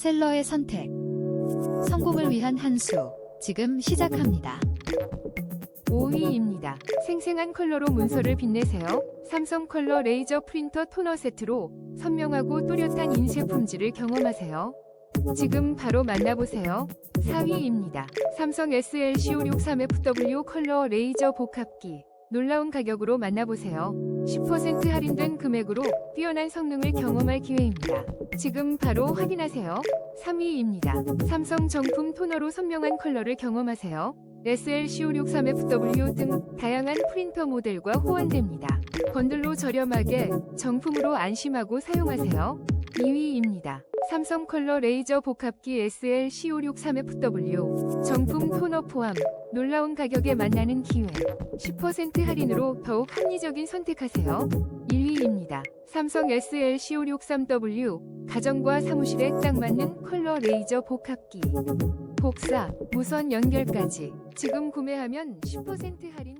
셀러의 선택. 성공을 위한 한 수. 지금 시작합니다. 5위입니다. 생생한 컬러로 문서를 빛내세요. 삼성 컬러 레이저 프린터 토너 세트로 선명하고 또렷한 인쇄 품질을 경험하세요. 지금 바로 만나보세요. 4위입니다. 삼성 SL5563FW 컬러 레이저 복합기. 놀라운 가격으로 만나보세요. 10% 할인된 금액으로 뛰어난 성능을 경험할 기회입니다. 지금 바로 확인하세요. 3위입니다. 삼성 정품 토너로 선명한 컬러를 경험하세요. SL5563FW 등 다양한 프린터 모델과 호환됩니다. 번들로 저렴하게 정품으로 안심하고 사용하세요. 2위입니다. 삼성 컬러 레이저 복합기 SL5563FW 정품 토너 포함 놀라운 가격에 만나는 기회 10% 할인으로 더욱 합리적인 선택하세요. 1위입니다. 삼성 SL5563W 가정과 사무실에 딱 맞는 컬러 레이저 복합기 복사, 무선 연결까지 지금 구매하면 10% 할인